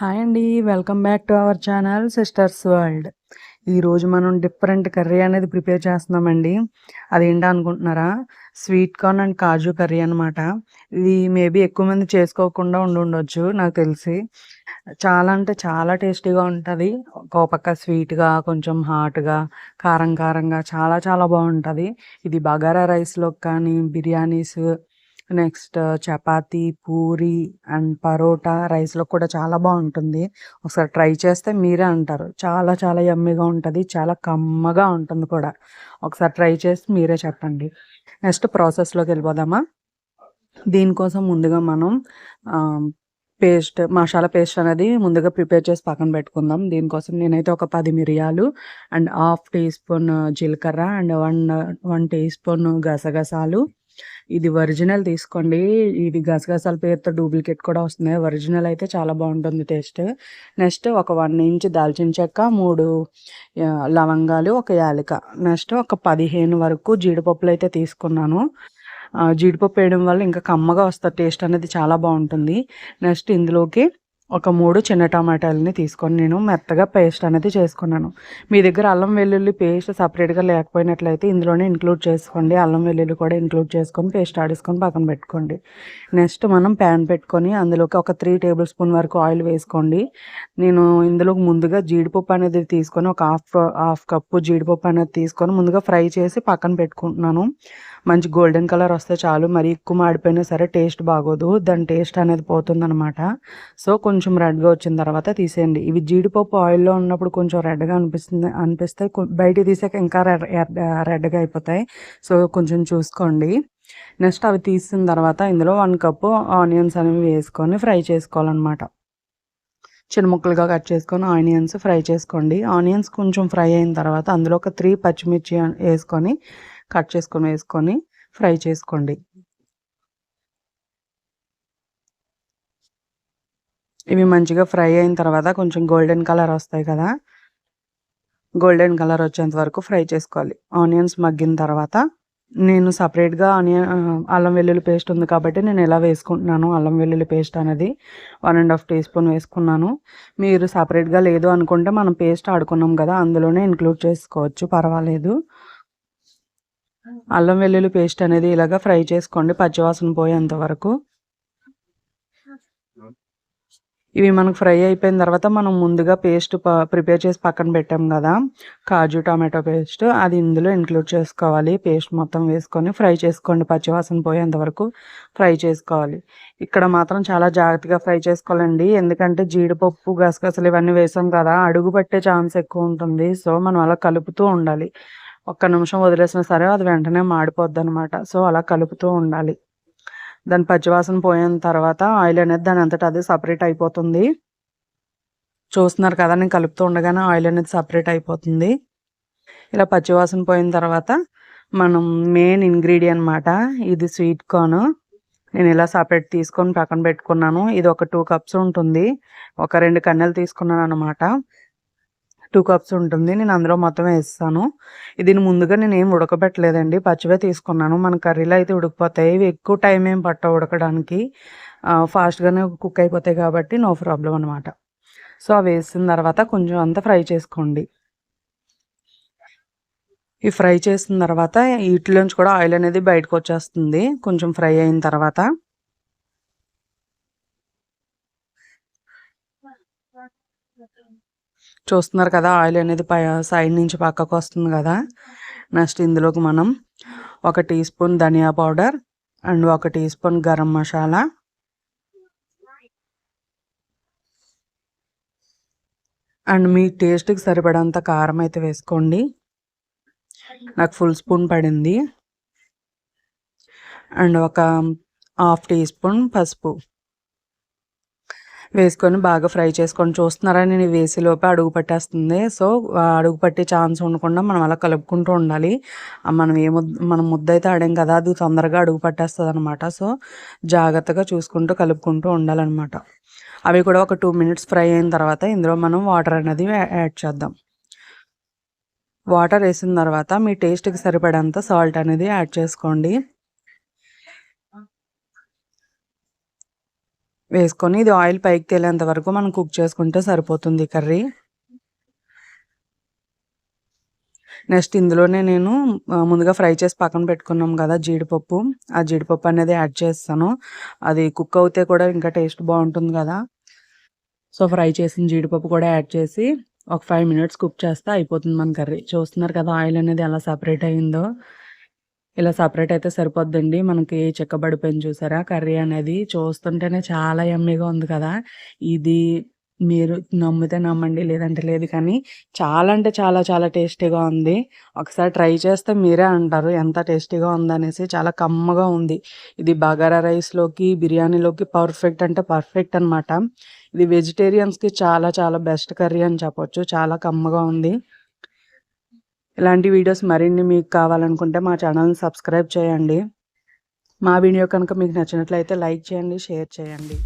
Hi అండి welcome back to our channel sisters world. ఈరోజు మనం డిఫరెంట్ కర్రీ అనేది ప్రిపేర్ చేస్తున్నామండి. అదేంటి అనుకుంటున్నారా? స్వీట్ కార్న్ అండ్ కాజు కర్రీ అనమాట ఇది మేబీ ఎక్కువ మంది చేసుకోకుండా ఉండి ఉండొచ్చు నాకు తెలిసి. చాలా అంటే చాలా టేస్టీగా ఉంటుంది. ఒక పక్క స్వీట్గా కొంచెం హాట్గా కారం కారంగా చాలా చాలా బాగుంటుంది. ఇది బగారా రైస్లో కానీ బిర్యానీస్ నెక్స్ట్ చపాతీ పూరి అండ్ పరోటా రైస్లో కూడా చాలా బాగుంటుంది. ఒకసారి ట్రై చేస్తే మీరే అంటారు. చాలా చాలా యమ్మీగా ఉంటుంది చాలా కమ్మగా ఉంటుంది కూడా. ఒకసారి ట్రై చేసి మీరే చెప్పండి. నెక్స్ట్ ప్రాసెస్లోకి వెళ్ళిపోదామా? దీనికోసం ముందుగా మనం పేస్ట్ మసాలా పేస్ట్ అనేది ముందుగా ప్రిపేర్ చేసి పక్కన పెట్టుకుందాం. దీనికోసం నేనైతే ఒక పది మిరియాలు అండ్ హాఫ్ టీ స్పూన్ జీలకర్ర and one one teaspoon గసగసాలు ఇది ఒరిజినల్ తీసుకోండి. ఇది గసగసాల పేరుతో డూప్లికేట్ కూడా వస్తుంది. ఒరిజినల్ అయితే చాలా బాగుంటుంది టేస్ట్. నెక్స్ట్ ఒక వన్ ఇంచ్ దాల్చిన చెక్క మూడు లవంగాలు ఒక యాలక. నెక్స్ట్ ఒక పదిహేను వరకు జీడిపప్పులు అయితే తీసుకున్నాను. జీడిపప్పు వేయడం వల్ల ఇంకా కమ్మగా వస్తుంది. టేస్ట్ అనేది చాలా బాగుంటుంది. నెక్స్ట్ ఇందులోకి ఒక మూడు చిన్న టమాటాలని తీసుకొని నేను మెత్తగా పేస్ట్ అనేది చేసుకున్నాను. మీ దగ్గర అల్లం వెల్లుల్లి పేస్ట్ సపరేట్గా లేకపోయినట్లయితే ఇందులోనే ఇంక్లూడ్ చేసుకోండి. అల్లం వెల్లుల్లి కూడా ఇంక్లూడ్ చేసుకొని పేస్ట్ ఆడేసుకొని పక్కన పెట్టుకోండి. నెక్స్ట్ మనం ప్యాన్ పెట్టుకొని అందులోకి ఒక త్రీ టేబుల్ స్పూన్ వరకు ఆయిల్ వేసుకోండి. నేను ఇందులోకి ముందుగా జీడిపప్పు అనేది తీసుకొని ఒక హాఫ్ హాఫ్ కప్పు జీడిపప్పు అనేది తీసుకొని ముందుగా ఫ్రై చేసి పక్కన పెట్టుకుంటున్నాను. మంచి గోల్డెన్ కలర్ వస్తే చాలు. మరి ఎక్కువ మాడిపోయినా సరే టేస్ట్ బాగోదు. దాని టేస్ట్ అనేది పోతుందనమాట సో కొంచెం కొంచెం రెడ్గా వచ్చిన తర్వాత తీసేయండి. ఇవి జీడిపప్పు ఆయిల్లో ఉన్నప్పుడు కొంచెం రెడ్గా అనిపిస్తుంది అనిపిస్తే బయట తీసాక ఇంకా రెడ్ రెడ్గా అయిపోతాయి. సో కొంచెం చూసుకోండి. నెక్స్ట్ అవి తీసిన తర్వాత ఇందులో వన్ కప్పు ఆనియన్స్ అనేవి వేసుకొని ఫ్రై చేసుకోవాలన్నమాట. చిన్న ముక్కలుగా కట్ చేసుకొని ఆనియన్స్ ఫ్రై చేసుకోండి. ఆనియన్స్ కొంచెం ఫ్రై అయిన తర్వాత అందులో ఒక త్రీ పచ్చిమిర్చి వేసుకొని కట్ చేసుకొని వేసుకొని ఫ్రై చేసుకోండి. ఇవి మంచిగా ఫ్రై అయిన తర్వాత కొంచెం గోల్డెన్ కలర్ వస్తాయి కదా గోల్డెన్ కలర్ వచ్చేంత వరకు ఫ్రై చేసుకోవాలి. ఆనియన్స్ మగ్గిన తర్వాత నేను సపరేట్గా ఆనియన్ అల్లం వెల్లుల్లి పేస్ట్ ఉంది కాబట్టి నేను ఎలా వేసుకుంటున్నాను అల్లం వెల్లుల్లి పేస్ట్ అనేది one and half teaspoon వేసుకున్నాను. మీరు సపరేట్గా లేదు అనుకుంటే మనం పేస్ట్ ఆడుకున్నాం కదా అందులోనే ఇంక్లూడ్ చేసుకోవచ్చు పర్వాలేదు. అల్లం వెల్లుల్లి పేస్ట్ అనేది ఇలాగ ఫ్రై చేసుకోండి పచ్చివాసన పోయేంత వరకు. ఇవి మనకు ఫ్రై అయిపోయిన తర్వాత మనం ముందుగా పేస్ట్ ప్రిపేర్ చేసి పక్కన పెట్టాం కదా. కాజు టమాటో పేస్ట్ అది ఇందులో ఇంక్లూడ్ చేసుకోవాలి. పేస్ట్ మొత్తం వేసుకొని ఫ్రై చేసుకోండి. పచ్చివాసన పోయేంత వరకు ఫ్రై చేసుకోవాలి. ఇక్కడ మాత్రం చాలా జాగ్రత్తగా ఫ్రై చేసుకోవాలండి. ఎందుకంటే జీడిపప్పు గసగసలు ఇవన్నీ వేసాం కదా. అడుగు పట్టే ఛాన్స్ ఎక్కువ ఉంటుంది. సో మనం అలా కలుపుతూ ఉండాలి. ఒక్క నిమిషం వదిలేసినా సరే అది వెంటనే మాడిపోద్ది అనమాట సో అలా కలుపుతూ ఉండాలి. దాని పచ్చివాసన పోయిన తర్వాత ఆయిల్ అనేది దాని అంతటా అదే సపరేట్ అయిపోతుంది. చూస్తున్నారు కదా నేను కలుపుతూ ఉండగానే ఆయిల్ అనేది సపరేట్ అయిపోతుంది. ఇలా పచ్చివాసన పోయిన తర్వాత మనం మెయిన్ ఇంగ్రీడియంట్ అనమాట ఇది స్వీట్ కార్న్ నేను ఇలా సపరేట్ తీసుకొని పక్కన పెట్టుకున్నాను. ఇది ఒక టూ కప్స్ ఉంటుంది. ఒక రెండు కన్నెలు తీసుకున్నాను అనమాట టూ కప్స్ ఉంటుంది. నేను అందులో మొత్తం వేస్తాను. దీన్ని ముందుగా నేను ఏం ఉడకబెట్టలేదండి. పచ్చివే తీసుకున్నాను. మన కర్రీలో అయితే ఉడికిపోతాయి. ఇవి ఎక్కువ టైం ఏం పట్ట ఉడకడానికి. ఫాస్ట్గానే కుక్ అయిపోతాయి కాబట్టి నో ప్రాబ్లం అనమాట సో అవి వేసిన తర్వాత కొంచెం అంతా ఫ్రై చేసుకోండి. ఈ ఫ్రై చేసిన తర్వాత వీటిలోంచి కూడా ఆయిల్ అనేది బయటకు వచ్చేస్తుంది. కొంచెం ఫ్రై అయిన తర్వాత. చూస్తున్నారు కదా ఆయిల్ అనేది పై సైడ్ నుంచి పక్కకు వస్తుంది కదా. నెక్స్ట్ ఇందులోకి మనం ఒక teaspoon dhaniya powder and ఒక teaspoon garam masala. And మీ టేస్ట్కి సరిపడంత కారం అయితే వేసుకోండి. నాకు ఫుల్ స్పూన్ పడింది. అండ్ ఒక హాఫ్ టీ స్పూన్ పసుపు. వేసుకొని బాగా ఫ్రై చేసుకొని చూస్తున్నారా? నేను వేసేలోపే అడుగు పట్టేస్తుంది. సో అడుగు పట్టే ఛాన్స్ ఉండకుండా మనం అలా కలుపుకుంటూ ఉండాలి. మనం ఏ మనం ముద్ద అయితే ఆడాం కదా అది తొందరగా అడుగు పట్టేస్తుంది అనమాట సో జాగ్రత్తగా చూసుకుంటూ కలుపుకుంటూ ఉండాలన్నమాట. అవి కూడా ఒక టూ మినిట్స్ ఫ్రై అయిన తర్వాత ఇందులో మనం వాటర్ అనేది యాడ్ చేద్దాం. వాటర్ వేసిన తర్వాత మీ టేస్ట్కి సరిపడేంత సాల్ట్ అనేది యాడ్ చేసుకోండి. వేసుకొని ఇది ఆయిల్ పైకి తేలేంత వరకు మనం కుక్ చేసుకుంటే సరిపోతుంది కర్రీ. నెక్స్ట్ ఇందులోనే నేను ముందుగా ఫ్రై చేసి పక్కన పెట్టుకున్నాం కదా జీడిపప్పు. ఆ జీడిపప్పు అనేది యాడ్ చేస్తాను. అది కుక్ అవుతే కూడా ఇంకా టేస్ట్ బాగుంటుంది కదా. సో ఫ్రై చేసిన జీడిపప్పు కూడా యాడ్ చేసి ఒక ఫైవ్ మినిట్స్ కుక్ చేస్తే అయిపోతుంది మన కర్రీ. చూస్తున్నారు కదా ఆయిల్ అనేది ఎలా సపరేట్ అయిందో. ఇలా సపరేట్ అయితే సరిపోద్దండి. మనకి చిక్కబడిపోయింది చూసారా? కర్రీ అనేది చూస్తుంటేనే చాలా యమ్మీగా ఉంది కదా. ఇది మీరు నమ్మితే నమ్మండి లేదంటే లేదు కానీ చాలా అంటే చాలా చాలా టేస్టీగా ఉంది. ఒకసారి ట్రై చేస్తే మీరే అంటారు ఎంత టేస్టీగా ఉందనేసి. చాలా కమ్మగా ఉంది. ఇది బగారా రైస్లోకి బిర్యానీలోకి పర్ఫెక్ట్ అంటే పర్ఫెక్ట్ అనమాట ఇది వెజిటేరియన్స్కి చాలా చాలా బెస్ట్ కర్రీ అని చెప్పొచ్చు. చాలా కమ్మగా ఉంది. ఇలాంటి వీడియోస్ మరిన్ని మీకు కావాలనుకుంటే మా ఛానల్ని సబ్స్క్రైబ్ చేయండి. మా వీడియో కనుక మీకు నచ్చినట్లయితే లైక్ చేయండి షేర్ చేయండి.